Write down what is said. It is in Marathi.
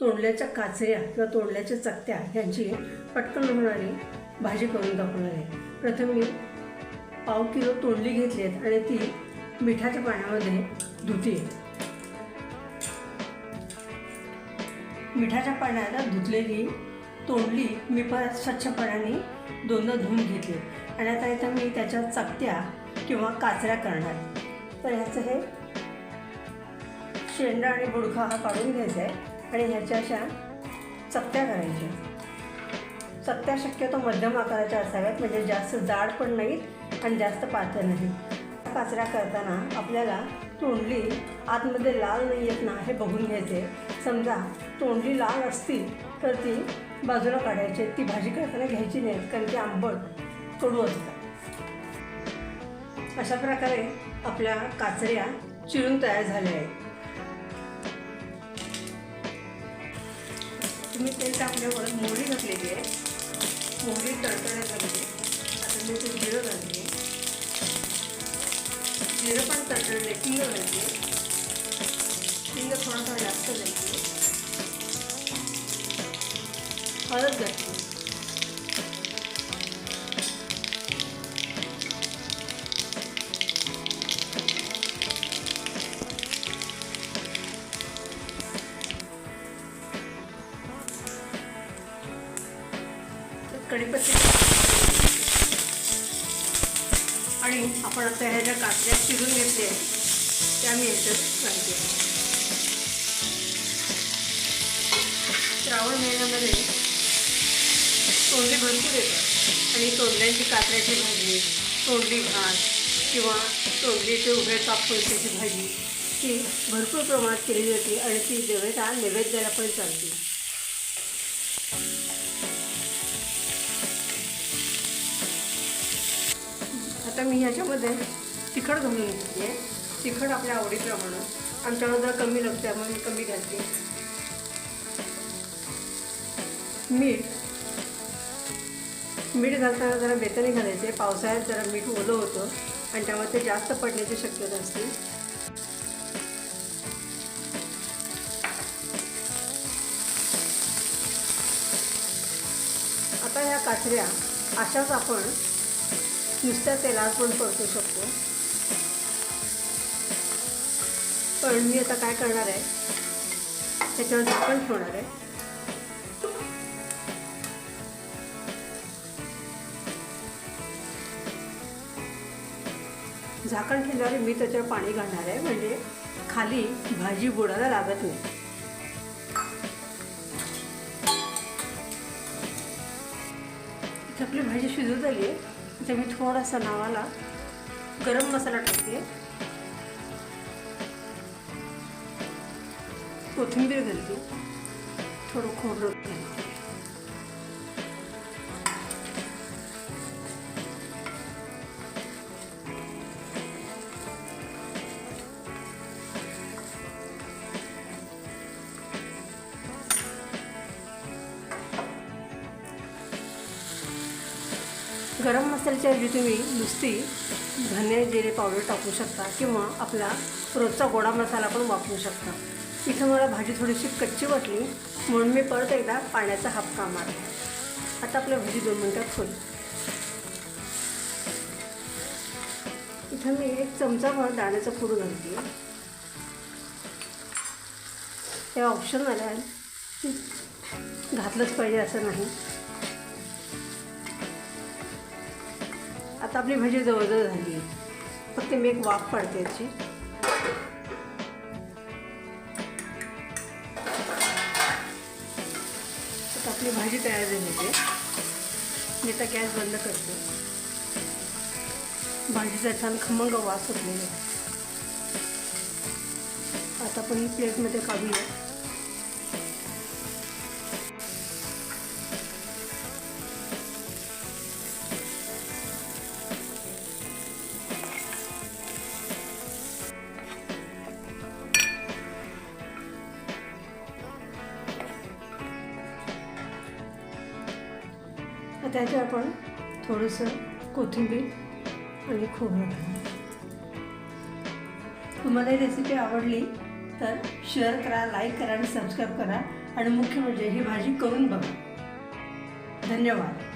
तोंडल्याच्या काचऱ्या किंवा तोंडल्याच्या चकत्या ह्यांची पटकन होणारी भाजी करून दाखवणार आहे. प्रथम मी पाव किलो तोंडली घेतली आहेत आणि ती मिठाच्या पाण्यामध्ये धुते मिठाच्या पाण्याला धुतलेली तोंडली मी परत स्वच्छ पाण्याने दोनदा धुवून घेतली. आणि आता इथं मी त्याच्या चकत्या किंवा काचऱ्या करणार. तर ह्याचं हे शेंडा आणि बुडखा हा काढून घ्यायचा आहे. आणि ह्याच्या अशा चकत्या करायच्या. चकत्या शक्यतो मध्यम आकाराच्या असाव्यात म्हणजे जास्त जाड पण नाहीत आणि जास्त पातळ नाही काचऱ्या करताना आपल्याला तोंडली आतमध्ये लाल नाही येत ना हे बघून घ्यायचे. समजा तोंडली लाल असतील तर ती बाजूला काढायची ती भाजी करताना घ्यायची नाही कारण की आंबट कडू असतात. अशा प्रकारे आपल्या काचऱ्या चिरून तयार झाल्या आहेत. तुम्ही तेल टाकल्यावर मोहरी घातलेली आहे. मोहरी तडतडत घालते आता मी ते जिरं घालते. जिरं पण तडतडले हिंग घालते. हिंग थोडासा जास्त घालते. हळद घातली कढीपत्ती आणि आपण आता ह्या ज्या काचऱ्या चिरून घेतल्या त्या मी याच्यात घालते. श्रावण महिन्यामध्ये तोंडली भरपूर येतात. आणि तोंडल्यांची काचऱ्याची भाजी तोंडली भात किंवा तोंडलीचे उभे कापून त्याची भाजी ती भरपूर प्रमाणात केली जाते आणि ती देवेचा नैवेद्याला पण चालते. आता मी ह्याच्यामध्ये तिखट घालून घेते. तिखट आपल्या आवडीप्रमाणे. आमच्याकडे जरा कमी लागते म्हणून मी कमी घालते. मीठ. मीठ घालताना जरा बेताने घालायचे. पावसाळ्यात जरा मीठ ओलं होतं आणि त्यामुळे ते जास्त पडण्याची शक्यता असते. आता ह्या काचऱ्या अशाच आपण नुसत्या तेलात पण परतू शकतो. पण मी आता काय करणार आहे? त्याच्यावर झाकण ठेवणार आहे. झाकण ठेवल्यावर मी त्याच्यावर पाणी घालणार आहे. म्हणजे खाली भाजी बुडायला लागत नाही. आपली भाजी शिजत आली आहे. इथे मी थोडासा नावाला गरम मसाला टाकते. कोथिंबीर घालते. थोडं खोबरं घालते. गरम मसाल्याच्या ऐवजी तुम्ही नुसती धने जिरे पावडर टाकू शकता किंवा आपला रोजचा गोडा मसाला पण वापरू शकता. इथं मला भाजी थोडीशी कच्ची वाटली म्हणून मी परत एकदा पाण्याचा हापका मारला. आता आपल्या भाजी दोन मिनटात होईल इथं मी एक चमचाभर दाण्याचं पूड घालते. हे ऑप्शन आलं घातलंच पाहिजे असं नाही. आता आपली भाजी जवळजवळ झाली आहे. फक्त मी एक वाफ पाडते याची. आता आपली भाजी तयार झाली आहे. मी आता गॅस बंद करते. भाजीचा छान खमंग वास सुटलेला आता आपण ही प्लेटमध्ये काढूया. तर त्याच्यावर आपण थोडंसं कोथिंबीर आणि खोबरं घालू तुम्हाला ही रेसिपी आवडली तर शेअर करा लाईक करा आणि सबस्क्राईब करा. आणि मुख्य म्हणजे ही भाजी करून बघा. धन्यवाद.